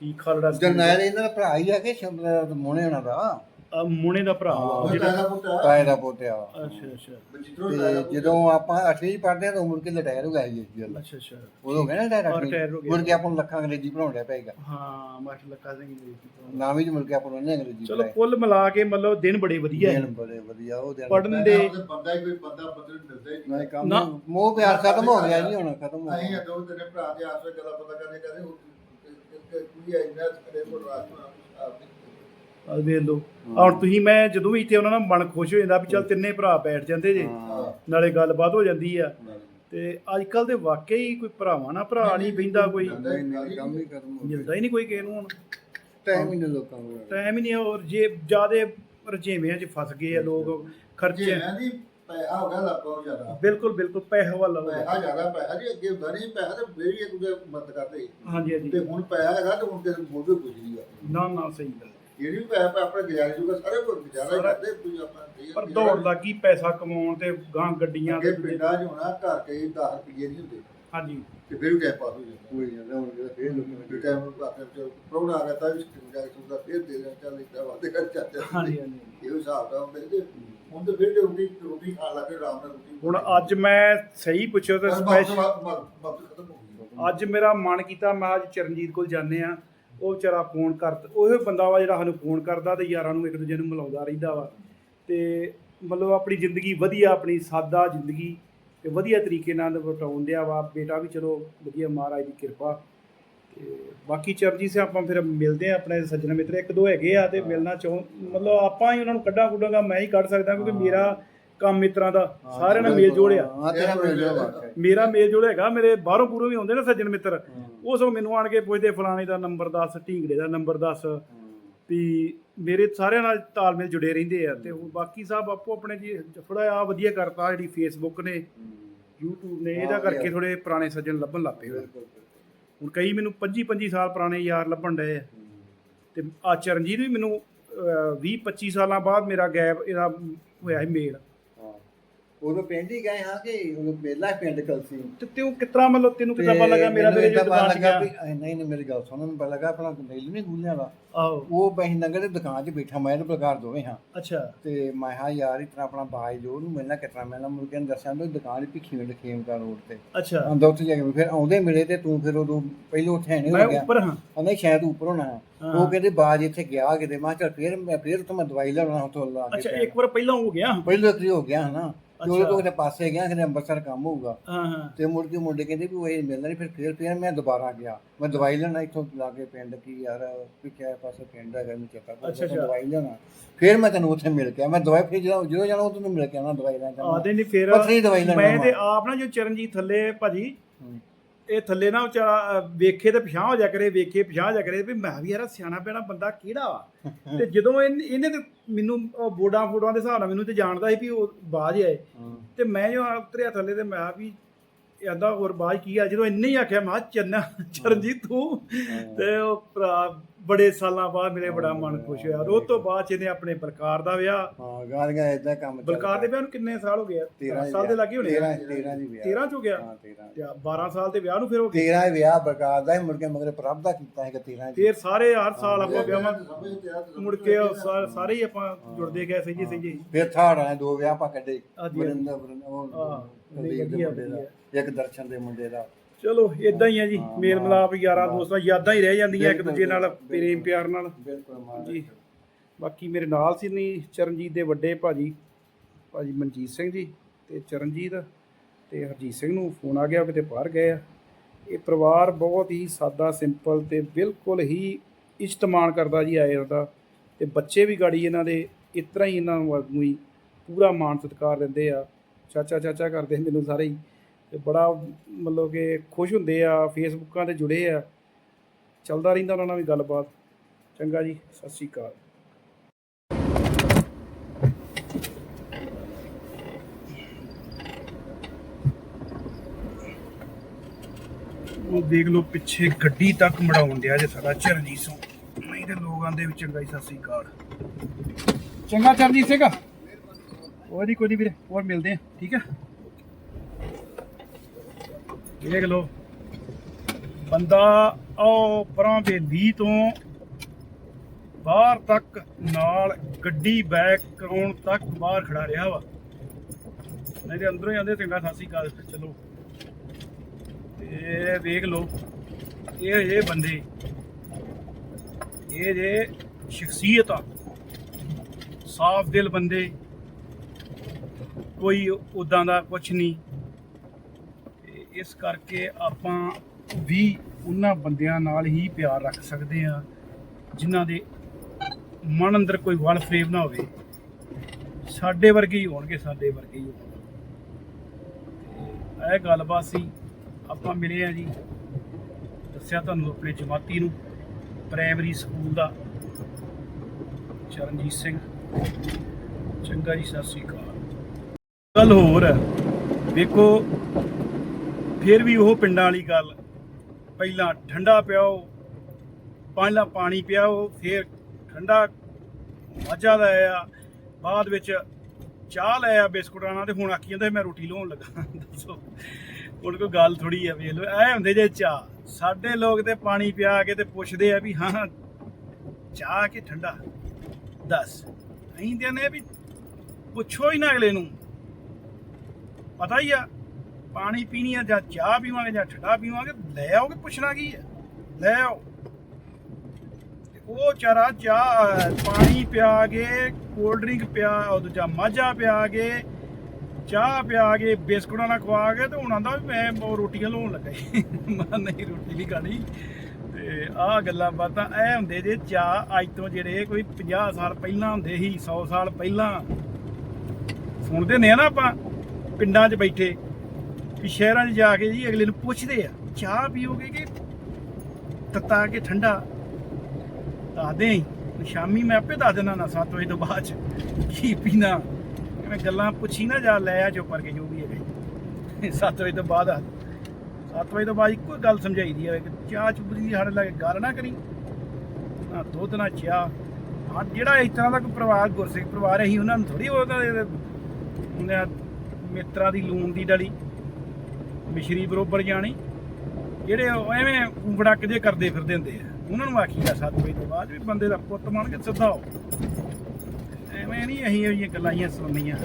ਠੀਕ ਖਾਲੜਾ ਸਕੂਲ ਜਰਨੈਲ ਇਹਨਾਂ ਦਾ ਭਰਾ ਹੀ ਆ ਕਿ ਸ਼ਬਦ ਮੋਹਣੇ ਉਹਨਾਂ ਦਾ? ਆ ਮੁੰਨੇ ਦਾ ਭਰਾ ਵਾ। ਜਿਹੜਾ ਜਿਹੜਾ ਪੁੱਤਾ ਤਾਏ ਦਾ ਪੋਤਿਆ ਵਾ। ਅੱਛਾ ਅੱਛਾ। ਬਚਿੱਤਰੋ ਤੇ ਜਦੋਂ ਆਪਾਂ 8ਵੀਂ ਚ ਪੜਦੇ ਆ ਤਾਂ ਉਮਰ ਕੇ ਲਟਾਇਰ ਹੋ ਗਿਆ ਜੀ ਇਸ ਗੱਲ। ਅੱਛਾ ਅੱਛਾ। ਉਦੋਂ ਕਹਿੰਦਾ ਹਾਂ, ਡਾਇਰੈਕਟ retire ਹੋ ਗਿਆ। ਮੁੜ ਕੇ ਆਪਾਂ ਨੂੰ ਲੱਖਾਂ ਅੰਗਰੇਜ਼ੀ ਪੜਾਉਂਦਾ ਪਏਗਾ ਹਾਂ ਮਾਸਟਰ ਲੱਖਾ ਸਿੰਘ ਜੀ ਨਾਮ ਹੀ ਚ ਮੁੜ ਕੇ ਆਪਾਂ ਨੂੰ ਉਹਨੇ ਅੰਗਰੇਜ਼ੀ ਚਲੋ ਪੜਾਈ ਕੁੱਲ ਮਿਲਾ ਕੇ ਮਤਲਬ ਦਿਨ ਬੜੇ ਵਧੀਆ ਹੈ ਦਿਨ ਬੜੇ ਵਧੀਆ ਉਹ ਦਿਨ ਪੜ੍ਹਨ ਦੇ ਬੰਦਾ ਹੀ ਕੋਈ ਬੰਦਾ ਨੂੰ ਮਿਲਦਾ ਹੀ ਨਹੀਂ। ਨਹੀਂ ਕੰਮ ਨਾ। ਮੋਹ ਪਿਆਰ ਖਤਮ ਹੋ ਗਿਆ ਜੀ ਹੁਣ ਖਤਮ ਹੋ ਅਸੀਂ ਗਿਆ। ਇਹ ਦੋ ਤਿੰਨ ਭਰਾ ਦੇ ਵਿੱਚ ਗੱਲਾਂ ਪਤਾ ਕਰਦੇ ਕਰਦੇ ਉਹ ਕੁੜੀ ਆਈ ਨਾ ਕਰੇ ਕੋਲ ਰਾਤ ਨੂੰ ਆਪ ਆ ਵੇਖ ਲਓ। ਆਹ ਹੁਣ ਤੁਸੀਂ ਮੈਂ ਜਦੋਂ ਵੀ ਇੱਥੇ ਉਹਨਾਂ ਨਾਲ ਮਨ ਖੁਸ਼ ਹੋ ਜਾਂਦਾ ਵੀ ਚੱਲ ਤਿੰਨੇ ਭਰਾ ਬੈਠ ਜਾਂਦੇ ਜੇ। ਨਾਲੇ ਗੱਲਬਾਤ ਹੋ ਜਾਂਦੀ ਆ। ਤੇ ਅੱਜ ਕੱਲ ਦੇ ਵਾਕਈ ਕੋਈ ਭਰਾਵਾਂ ਨਾਲ ਭਰਾ ਨਹੀਂ ਬਹਿੰਦਾ ਕੋਈ। ਕੰਮ ਹੀ ਮਿਲਦਾ ਹੀ ਨਹੀਂ ਕੋਈ ਕਿਸੇ ਨੂੰ ਹੁਣ। ਟਾਈਮ ਹੀ ਨਹੀਂ ਲੋਕਾਂ ਨੂੰ ਟਾਈਮ ਹੀ ਨਹੀਂ ਔਰ ਜੇ ਜਿਆਦੇ ਰਜੇਵਿਆਂ 'ਚ ਫਸ ਗਏ ਆ ਲੋਕ ਖਰਚੇ ਮੈਂ ਦੀ ਪੈਸਾ ਹੋ ਗਿਆ ਲੱਭੋ ਜ਼ਿਆਦਾ। ਬਿਲਕੁਲ ਬਿਲਕੁਲ ਪੈਸੇ ਵਾਲਾ ਹੋ ਗਿਆ। ਪੈਸਾ ਜ਼ਿਆਦਾ ਪੈਸਾ ਜੀ ਅੱਗੇ ਹੁੰਦਾ ਨਹੀਂ ਪੈਸਾ ਤੇ ਫੇਰ ਹੀ ਇੱਕ ਦੂਜੇ ਮਦਦ ਕਰਦੇ। ਸੀ। ਹਾਂਜੀ ਹਾਂਜੀ। ਤੇ ਹੁਣ ਪੈਸਾ ਹੈਗਾ ਤੇ ਹੁਣ ਕਿਸੇ ਮੋਢੇ ਕੁਝ ਨਹੀਂ ਆ। ਨਾ ਨਾ ਸਹੀ ਗੱਲ। ਜਿਹੜੀ ਵੀ ਪੈਸਾ ਪਾ ਆਪਣੇ ਗੁਜ਼ਾਰੇ ਜੂਗਾ ਸਾਰੇ ਕੋਈ ਗੁਜ਼ਾਰਾ ਹੀ ਕਰਦੇ ਤੁਸੀਂ ਠੀਕ ਪਰ ਦੌੜ ਲੱਗੀ ਪੈਸਾ ਕਮਾਉਣ ਤੇ ਗਾਂ ਗੱਡੀਆਂ ਅੱਗੇ ਤੇ ਪਿੰਡਾਂ 'ਚ ਹੋਣਾ ਘਰ ਕਈ 10 ਰੁਪਏ ਨਹੀਂ ਹੁੰਦੇ। ਹਾਂਜੀ। ਤੇ ਫਿਰ ਵੀ ਟਾਈਮ ਪਾਸ ਹੋ ਜਾਂਦਾ ਕੋਈ ਜਾਂਦਾ ਹੁਣ ਜਿਹੜਾ ਫੇਰ ਲੋਕਾਂ ਫਿਰ ਟਾਈਮ ਆਪਣੇ ਚ ਪ੍ਰੋਗਰਾਮ ਆ ਗਿਆ ਤਾਂ ਵੀ ਸਕੀਮ ਜਾ ਕੇ ਸੁਣਦਾ ਫਿਰ ਦੇ ਦੇ ਚੱਲ ਇੱਦਾਂ ਵਾਦੇ ਕਰ ਚੱਲ ਹਾਂਜੀ ਹਾਂਜੀ ਇਹ ਹਿਸਾਬ ਦਾ ਹੁੰਦਾ ਤੇ ਹੁਣ ਤੇ ਫਿਰ ਜੇ ਰੋਟੀ ਰੋਟੀ ਖਾਣ ਲੱਗੇ ਆਰਾਮ ਨਾਲ ਰੋਟੀ ਹੁਣ ਅੱਜ ਮੈਂ ਸਹੀ ਤੇ ਸਪੈਸ਼ਲ ਮੇਰਾ ਮਨ ਕੀਤਾ ਮੈਂ ਅੱਜ ਚਰਨਜੀਤ ਕੋਲ ਜਾਂਦੇ ਆ ਉਹ ਵਿਚਾਰਾ ਫੋਨ ਕਰ ਉਹ ਬੰਦਾ ਵਾ ਜਿਹੜਾ ਸਾਨੂੰ ਫੋਨ ਕਰਦਾ ਤੇ ਯਾਰਾਂ ਨੂੰ ਇੱਕ ਦੂਜੇ ਨੂੰ ਮਿਲਾਉਂਦਾ ਰਹਿੰਦਾ ਵਾ। ਤੇ ਮਤਲਬ ਆਪਣੀ ਜ਼ਿੰਦਗੀ ਵਧੀਆ ਆਪਣੀ ਸਾਦਾ ਜ਼ਿੰਦਗੀ ਤੇ ਵਧੀਆ ਤਰੀਕੇ ਨਾਲ ਵਟਾਉਣ ਡਿਆ ਵਾ। ਬੇਟਾ ਵੀ ਚਲੋ ਵਧੀਆ ਮਹਾਰਾਜ ਦੀ ਕਿਰਪਾ। ਤੇ ਬਾਕੀ ਚਰਨਜੀਤ ਸੇ ਆਪਾਂ ਫਿਰ ਮਿਲਦੇ ਆ ਆਪਣੇ ਸੱਜਣ ਮਿੱਤਰ। ਇੱਕ ਦੋ ਹੈਗੇ ਆ ਤੇ ਮਿਲਣਾ ਚਾਹੁੰ। ਮਤਲਬ ਆਪਾਂ ਹੀ ਉਹਨਾਂ ਨੂੰ ਕੱਢਾਂ ਕੁੱਢਾਂਗਾ ਮੈਂ ਹੀ ਕੱਢ ਸਕਦਾ ਕਿਉਂਕਿ ਮੇਰਾ ਕੰਮ ਮਿੱਤਰਾਂ ਦਾ। ਸਾਰਿਆਂ ਨਾਲ ਮੇਲ ਜੋੜਿਆ ਮੇਰਾ ਮੇਲ ਜੋੜ ਹੈਗਾ। ਮੇਰੇ ਬਾਹਰੋਂ ਪੂਰੋਂ ਵੀ ਆਉਂਦੇ ਨੇ ਸੱਜਣ ਮਿੱਤਰ। ਉਹ ਸਭ ਮੈਨੂੰ ਆਣ ਕੇ ਪੁੱਛਦੇ ਫਲਾਣੇ ਦਾ ਨੰਬਰ ਦੱਸ ਢੀਂਗੜੇ ਦਾ ਨੰਬਰ ਦੱਸ। ਵੀ ਮੇਰੇ ਸਾਰਿਆਂ ਨਾਲ ਤਾਲਮੇਲ ਜੁੜੇ ਰਹਿੰਦੇ ਆ ਤੇ ਹੁਣ ਬਾਕੀ ਸਭ ਆਪੋ ਆਪਣੇ ਜੀ ਥੋੜਾ ਆ ਵਧੀਆ ਕਰਤਾ ਜਿਹੜੀ ਫੇਸਬੁੱਕ ਨੇ YouTube ਨੇ ਇਹਦਾ ਕਰਕੇ। ਥੋੜੇ ਪੁਰਾਣੇ ਸੱਜਣ ਲੱਭਣ ਲੱਗ ਪਏ ਹੁਣ। ਹੁਣ ਕਈ ਮੈਨੂੰ 25 25 ਸਾਲ ਪੁਰਾਣੇ ਯਾਰ ਲੱਭਣ ਡਏ ਆ ਤੇ ਆ ਚਰਨਜੀਤ ਵੀ ਮੈਨੂੰ 20 25 ਸਾਲਾਂ ਬਾਅਦ ਮੇਰਾ ਗੈਪ ਇਹਦਾ ਹੋਇਆ ਸੀ ਮੇਲ ਉਦੋਂ ਪਿੰਡ ਹੀ ਗਏ ਹਾਂ ਕਿ ਉਦੋਂ ਮੇਲਾ ਪਿੰਡ ਕਲਸੀ ਤੇ ਤੈਨੂੰ ਕਿਤਰਾ ਮਤਲਬ ਤੈਨੂੰ ਕਿੱਦਾਂ ਪਤਾ ਲੱਗਾ? ਮੇਰਾ ਮੇਰੇ ਜੋ ਦੁਕਾਨ 'ਚ ਗਿਆ ਨਹੀਂ ਨਹੀਂ ਮੇਰੀ ਗੱਲ ਸੁਣਨ ਨੂੰ ਪਤਾ ਲੱਗਾ ਆਪਣਾ ਮੇਲ ਨਹੀਂ ਗੁੱਲਿਆਂ ਦਾ ਆਹੋ। ਉਹ ਬਹੀਂ ਨੰਗਰ ਦੀ ਦੁਕਾਨ 'ਚ ਬੈਠਾ ਮੈਂ ਤੇ ਬਲਕਾਰ ਦੋਵੇਂ ਹਾਂ। ਅੱਛਾ। ਤੇ ਮੈਂ ਹਾਂ ਯਾਰ ਇਤਨਾ ਆਪਣਾ ਬਾਈ ਜੋ ਨੂੰ ਮਿਲਣਾ ਕਿਤਨਾ ਮਿਲਣਾ? ਮੁਰਗੇ ਨੇ ਦੱਸਿਆ ਵੀ ਦੁਕਾਨ ਭਿੱਖੀ ਵਿੰਡ ਖੇਮਕਾ ਰੋਡ ਤੇ। ਅੱਛਾ। ਅੰਦਰ ਉੱਥੇ ਜਾ ਕੇ ਫਿਰ ਆਉਂਦੇ ਮਿਲੇ ਤੇ ਤੂੰ ਫਿਰ ਉਦੋਂ ਪਹਿਲੋਂ ਉੱਥੇ ਨਹੀਂ ਮੈਂ ਹੋ ਗਿਆ ਉੱਪਰ ਹਾਂ। ਨਹੀਂ ਸ਼ਾਇਦ ਉੱਪਰ ਹੋਣਾ। ਉਹ ਕਹਿੰਦੇ ਬਾਜ ਇੱਥੇ ਗਿਆ ਕਿਤੇ। ਮੈਂ ਚੱਲ ਫਿਰ ਮੈਂ ਫਿਰ ਉੱਥੇ ਮੈਂ ਦਵਾਈ ਲੈਣਾ ਉੱਥੋਂ ਲਾ ਕੇ ਅੱਛਾ। ਇੱਕ ਵਾਰ ਪਹਿਲਾਂ ਹੋ ਗਿਆ? ਪਹਿਲੋਂ ਕੀ ਹੋ ਗਿਆ ਹਨਾ ਅੱਛਾ। ਤੋਂ ਕਿਤੇ ਪਾਸੇ ਗਿਆ ਕਿਤੇ ਅੰਮ੍ਰਿਤਸਰ ਕੰਮ ਹੋਊਗਾ ਹਾਂ ਹਾਂ ਤੇ ਮੁੜ ਕੇ ਮੁੰਡੇ ਕਹਿੰਦੇ ਵੀ ਉਹ ਇਹ ਮਿਲਣਾ ਨਹੀਂ ਫਿਰ ਫਿਰ ਫਿਰ ਮੈਂ ਦੁਬਾਰਾ ਗਿਆ ਮੈਂ ਦਵਾਈ ਲੈਣਾ ਇੱਥੋਂ ਲਾ ਕੇ ਪਿੰਡ ਕੀ ਯਾਰ ਪਿੱਛੇ ਪਾਸੇ ਪਿੰਡ ਹੈਗਾ ਮੈਨੂੰ ਪੈ ਅੱਛਾ। ਦਵਾਈ ਲੈਣਾ ਫਿਰ ਮੈਂ ਤੈਨੂੰ ਉੱਥੇ ਮਿਲ ਕੇ। ਮੈਂ ਦਵਾਈ ਫਿਰ ਜਦੋਂ ਜਦੋਂ ਜਾਣਾ ਉਦੋਂ ਮਿਲ ਕੇ ਆਉਣਾ ਦਵਾਈ ਲੈਣ ਜਾਣਾ ਆਦੇ ਨਹੀਂ ਫੇਰ ਪੱਥਰੀ ਦਵਾਈ ਲੈਣ ਮੈਂ। ਤੇ ਆਪ ਨਾ ਜੋ ਚਰਨਜੀਤ ਥੱਲੇ ਭਾਜੀ। ਇਹ ਥੱਲੇ ਨਾ ਵਿਚਾਰਾ ਅਹ, ਵੇਖੇ ਤੇ ਪਛਾਣ ਹੋ ਜਾ ਕਰੇ ਵੇਖੇ ਪਛਾਣ ਜਾ ਕਰੇ ਵੀ ਮੈਂ ਵੀ ਯਾਰ ਸਿਆਣਾ ਪੈਣਾ ਬੰਦਾ ਕਿਹੜਾ ਵਾ? ਤੇ ਜਦੋਂ ਇਹਨ- ਇਹਨੇ ਤੇ ਮੈਨੂੰ ਉਹ ਬੋਡਾਂ ਫੋਟੋਆਂ ਦੇ ਹਿਸਾਬ ਨਾਲ ਮੈਨੂੰ ਤੇ ਜਾਣਦਾ ਸੀ ਵੀ ਉਹ ਬਾਜ ਹੈ ਹਾਂ। ਤੇ ਮੈਂ ਜੋ ਉਤਰਿਆ ਥੱਲੇ ਤੇ ਮੈਂ ਵੀ ਆਂਦਾ ਹੋਰ ਬਾਜ ਕੀ ਆ? ਜਦੋਂ ਇੰਨੇ ਹੀ ਆਖਿਆ ਮੈਂ ਕਿਹਾ ਚੰਨਾ ਚਰਨਜੀਤ ਤੂੰ? ਤੇ ਉਹ ਭਰਾ ਬੜੇ ਸਾਲਾਂ ਬਾਅਦ ਮੇਰੇ ਬੜਾ ਮਨ ਖੁਸ਼ ਹੋਇਆ। ਉਹ ਤੋਂ ਬਾਅਦ 'ਚ ਇਹਨੇ ਆਪਣੇ ਬਲਕਾਰ ਦਾ ਵਿਆਹ। ਹਾਂ ਗਾਲੀਆਂ ਇਦਾਂ ਕੰਮ। ਬਲਕਾਰ ਦੇ ਵਿਆਹ ਨੂੰ ਕਿੰਨੇ ਸਾਲ ਹੋ ਗਏ ਆ? 13 ਸਾਲ ਦੇ ਲੱਗੇ ਹੋਣੇ ਆ। 13 13 ਦੀ ਵਿਆਹ। 13 ਚ ਹੋ ਗਿਆ? ਹਾਂ 13 ਤੇ 12 ਸਾਲ ਤੇ ਵਿਆਹ ਨੂੰ ਫਿਰ ਹੋ ਗਏ? 13 ਵਿਆਹ ਬਰਕਾਰ ਦਾ ਸੀ, ਮੁੜ ਕੇ ਮਗਰ ਪ੍ਰਭ ਦਾ ਕੀਤਾ ਹੈਗਾ 13 ਚ ਫਿਰ ਸਾਰੇ ਹਰ ਸਾਲ ਆਪਾਂ ਵਿਆਹਾਂ ਮੁੜ ਕੇ ਉਹ ਸਾ- ਸਾਰੇ ਹੀ ਆਪਾਂ ਜੁੜਦੇ ਗਏ ਸਹੀ ਸਹੀ ਫਿਰ ਥਾੜਾਂ ਦੋ ਵਿਆਹ ਆਪਾਂ ਕੱਢੇ। ਹਾਂਜੀ। ਵਰਿੰਦਰ ਵਰਿੰਦਰ ਉਹ ਹਾਂ। ਕੁਲਦੀਪ ਦੇ ਵਧੀਆ, ਮੁੰਡੇ ਦਾ ਇੱਕ ਦਰਸ਼ਨ ਦੇ ਮੁੰਡੇ ਦਾ। ਚਲੋ ਇਦਾਂ ਹੀ ਆ ਜੀ ਮੇਲ ਮਿਲਾਪ ਯਾਰਾਂ। ਦੋਸਤਾਂ ਯਾਦਾਂ ਹੀ ਰਹਿ ਜਾਂਦੀਆਂ ਇੱਕ ਦੂਜੇ ਨਾਲ ਪ੍ਰੇਮ ਪਿਆਰ ਨਾਲ। ਜੀ। ਬਾਕੀ ਮੇਰੇ ਨਾਲ ਸੀ ਨਹੀਂ ਚਰਨਜੀਤ ਦੇ ਵੱਡੇ ਭਾਜੀ ਭਾਜੀ ਮਨਜੀਤ ਸਿੰਘ ਜੀ ਤੇ ਚਰਨਜੀਤ ਤੇ ਹਰਜੀਤ ਸਿੰਘ ਨੂੰ ਫੋਨ ਆ ਗਿਆ ਕਿਤੇ ਬਾਹਰ ਗਏ ਆ। ਇਹ ਪਰਿਵਾਰ ਬਹੁਤ ਹੀ ਸਾਦਾ ਸਿੰਪਲ ਤੇ ਬਿਲਕੁਲ ਹੀ ਇਜਤਮਾਨ ਕਰਦਾ ਜੀ ਆਏ ਉਹਦਾ ਤੇ ਬੱਚੇ ਵੀ ਗਾੜੀ ਇਹਨਾਂ ਦੇ ਇਸ ਤਰ੍ਹਾਂ ਹੀ ਇਹਨਾਂ ਨੂੰ ਪੂਰਾ ਮਾਣ ਸਤਿਕਾਰ ਦਿੰਦੇ ਆ। ਚਾਚਾ ਚਾਚਾ ਕਰਦੇ ਮੈਨੂੰ ਸਾਰੇ ਹੀ। ਤੇ ਬੜਾ ਮਤਲਬ ਕਿ ਖੁਸ਼ ਹੁੰਦੇ ਆ ਫੇਸਬੁੱਕਾਂ ਤੇ ਜੁੜੇ ਆ। ਚੱਲਦਾ ਰਹਿੰਦਾ ਉਹਨਾਂ ਨਾਲ ਵੀ ਗੱਲਬਾਤ। ਚੰਗਾ ਜੀ, ਸਤਿ ਸ਼੍ਰੀ ਅਕਾਲ। ਉਹ ਦੇਖ ਲਓ, ਪਿੱਛੇ ਗੱਡੀ ਤੱਕ ਮੜਾਉਣ ਡਿਆ ਜੇ ਸਾਡਾ ਚਰਨਜੀਤ ਸਿੰਘ। ਨਹੀਂ ਤੇ ਲੋਕ ਆਂਦੇ ਵੀ ਚੰਗਾ ਹੀ ਸਤਿ ਸ਼੍ਰੀ ਅਕਾਲ। ਚੰਗਾ ਚਰਨਜੀਤ ਸਿੰਘ। ਉਹ ਨਹੀਂ ਕੋਈ ਨਹੀਂ ਵੀਰੇ, ਹੋਰ ਮਿਲਦੇ ਆ, ਠੀਕ ਆ? ਦੇਖ ਲਓ। ਬੰਦਾ ਉਹ ਪਰਾਂ ਬੇਲੀ ਤੋਂ ਬਾਹਰ ਤੱਕ, ਨਾਲ ਗੱਡੀ ਬੈਕ ਕਰਾਉਣ ਤੱਕ ਬਾਹਰ ਖੜਾ ਰਿਹਾ ਵਾ। ਨਹੀਂ ਤੇ ਅੰਦਰੋਂ ਜਾਂਦੇ ਆਂਦੇ ਚੰਗਾ, ਸਤਿ ਸ਼੍ਰੀ ਚਲੋ। ਇਹ ਵੇਖ ਲਓ, ਇਹ ਇਹ ਬੰਦੇ, ਇਹ ਜੇ ਸ਼ਖਸੀਅਤ ਆ, ਸਾਫ਼ ਦਿਲ ਬੰਦੇ, ਕੋਈ ਉਦਾਂ ਦਾ ਕੁਝ ਨਹੀਂ। ਇਸ ਕਰਕੇ ਆਪਾਂ ਵੀ ਉਹਨਾਂ ਬੰਦਿਆਂ ਨਾਲ ਹੀ ਪਿਆਰ ਰੱਖ ਸਕਦੇ ਆ ਜਿਨ੍ਹਾਂ ਦੇ ਮਨ ਅੰਦਰ ਕੋਈ ਵਲ ਫਰੇਮ ਨਾ ਹੋਵੇ। ਸਾਡੇ ਵਰਗੇ ਹੀ ਹੋਣਗੇ, ਸਾਡੇ ਵਰਗੇ ਹੀ ਹੋਣਗੇ। ਤੇ ਇਹ ਗੱਲਬਾਤ ਸੀ, ਆਪਾਂ ਮਿਲੇ ਆ ਜੀ। ਦੱਸਿਆ ਤੁਹਾਨੂੰ ਆਪਣੇ ਜਮਾਤੀ ਨੂੰ ਪ੍ਰਾਇਮਰੀ ਸਕੂਲ ਦਾ। ਚਰਨਜੀਤ ਸਿੰਘ। ਚੰਗਾ ਜੀ, ਸਤਿ ਸ੍ਰੀ ਅਕਾਲ। ਗੱਲ ਹੋਰ ਹੈ, ਵੇਖੋ ਫਿਰ ਵੀ ਉਹ ਪਿੰਡਾਂ ਵਾਲੀ ਗੱਲ, ਪਹਿਲਾਂ ਠੰਡਾ ਪਿਆਓ, ਪਹਿਲਾਂ ਪਾਣੀ ਪਿਆਓ, ਫਿਰ ਠੰਡਾ ਮਾਝਾ ਦਾ ਆ ਬਾਅਦ ਵਿੱਚ ਚਾਹ ਲੈ ਆ ਬਿਸਕੁਟਾਂ ਨਾਲ ਤੇ ਹੁਣ ਆਖੀ ਜਾਂਦਾ ਮੈਂ ਰੋਟੀ ਲਾਉਣ ਲੱਗਾ। ਦੱਸੋ, ਹੁਣ ਕੋਈ ਗੱਲ ਥੋੜੀ ਆ ਵੇਖ ਲਓ, ਐ ਹੁੰਦੇ ਜੇ ਚਾਹ, ਸਾਡੇ ਲੋਕ ਤੇ ਪਾਣੀ ਪਿਆ ਕੇ ਤੇ ਪੁੱਛਦੇ ਆ ਵੀ ਹਾਂ, ਚਾਹ ਕਿ ਠੰਡਾ? ਦੱਸ, ਅਸੀਂ ਤੇ ਨੇ ਵੀ ਪੁੱਛੋ ਹੀ ਨਾ ਅਗਲੇ ਨੂੰ। ਪਤਾ ਹੀ ਆ ਪਾਣੀ ਪੀਣੀ ਆ ਜਾਂ ਚਾਹ ਪੀਵਾਂਗੇ ਜਾਂ ਠੰਡਾ ਪੀਵਾਂਗੇ, ਲੈ ਆਓਗੇ, ਪੁੱਛਣਾ ਕੀ ਹੈ? ਲੈ ਆਓ। ਤੇ ਉਹ ਚਾਰਾ ਚਾਹ ਪਾਣੀ ਪਿਆ ਕੇ ਕੋਲਡ ਡਰਿੰਕ ਪਿਆ, ਉਹ ਦੂਜਾ ਮਾਝਾ ਪਿਆ ਕੇ, ਚਾਹ ਪਿਆ ਕੇ, ਬਿਸਕੁਟਾਂ ਨਾਲ ਖਵਾ ਕੇ, ਤੇ ਹੁਣ ਆਂਦਾ ਵੀ ਮੈਂ ਉਹ ਰੋਟੀਆਂ ਲਾਉਣ ਲੱਗਾ ਮੈਂ ਨਹੀਂ, ਰੋਟੀ ਨਹੀਂ ਖਾਣੀ। ਤੇ ਆਹ ਗੱਲਾਂ ਬਾਤਾਂ ਐ ਹੁੰਦੇ ਜੇ ਚਾਹ, ਅੱਜ ਤੋਂ ਜਿਹੜੇ ਕੋਈ 50 ਸਾਲ ਪਹਿਲਾਂ ਹੁੰਦੇ ਸੀ 100 ਸਾਲ ਪਹਿਲਾਂ। ਸੁਣਦੇ ਨੇ ਨਾ ਆਪਾਂ, ਪਿੰਡਾਂ 'ਚ ਬੈਠੇ। ਵੀ ਸ਼ਹਿਰਾਂ 'ਚ ਜਾ ਕੇ ਜੀ ਅਗਲੇ ਨੂੰ ਪੁੱਛਦੇ ਆ ਚਾਹ ਪੀਓਗੇ ਕਿ ਤੱਤਾ ਕੇ ਠੰਡਾ? ਦੱਸਦੇ ਆਂ ਸ਼ਾਮੀ ਮੈਂ ਆਪੇ ਦੱਸ ਦੇਣਾ ਨਾ 7 ਵਜੇ ਤੋਂ ਬਾਅਦ 'ਚ, ਕੀ ਪੀਣਾ? ਐਵੇਂ ਗੱਲਾਂ ਪੁੱਛੀ ਨਾ ਜਾ ਲੈ ਆ ਚੁੱਪ ਕਰਕੇ ਜੋ ਵੀ ਹੈਗਾ 7 ਵਜੇ ਤੋਂ ਬਾਅਦ 7 ਵਜੇ ਤੋਂ ਬਾਅਦ ਇੱਕੋ ਹੀ ਗੱਲ ਸਮਝਾਈਦੀ ਹੈ ਕਿ ਚਾਹ ਚੁੱਪ ਦੀ ਸਾਡੇ ਲਾਗੇ ਗੱਲ ਨਾ ਕਰੀ। ਨਾ ਦੁੱਧ, ਨਾ ਚਾਹ। ਹਾਂ, ਜਿਹੜਾ ਇਸ ਤਰ੍ਹਾਂ ਦਾ ਕੋਈ ਪਰਿਵਾਰ, ਗੁਰਸਿੱਖ ਪਰਿਵਾਰ ਹੈ ਹੀ ਉਹਨਾਂ ਨੂੰ ਥੋੜੀ ਉਹਨਾਂ ਉਹਨਾਂ ਮਿੱਤਰਾਂ ਦੀ, ਲੂਣ ਦੀ ਡਲੀ। ਮਿਸ਼ਰੀ ਬਰੋਬਰ ਜਾਣੀ, ਜਿਹੜੇ ਐਵੇਂ ਉਂਗੜਕ ਜੇ ਕਰਦੇ ਫਿਰਦੇ ਹੁੰਦੇ ਆ। ਉਹਨਾਂ ਨੂੰ ਆਖੀਦਾ 7 ਵਜੇ ਤੋਂ ਬਾਅਦ ਵੀ ਬੰਦੇ ਦਾ ਪੁੱਤ ਮੰਨ ਕੇ ਸਿੱਧਾ ਹੋ। ਐਵੇਂ ਨਹੀਂ ਅਸੀਂ ਇਹ ਜਿਹੀਆਂ ਗੱਲਾਂ ਹੀ ਸੁਣਨੀਆਂ।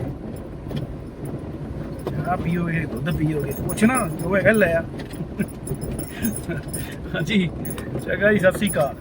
ਚਾਹ ਪੀਓਗੇ, ਦੁੱਧ ਪੀਓਗੇ ਪੁੱਛਣਾ ਜੋ ਹੈਗਾ ਲੈ ਆ। ਹਾਂਜੀ, ਚੰਗਾ ਜੀ, ਸਤਿ ਸ੍ਰੀ ਅਕਾਲ।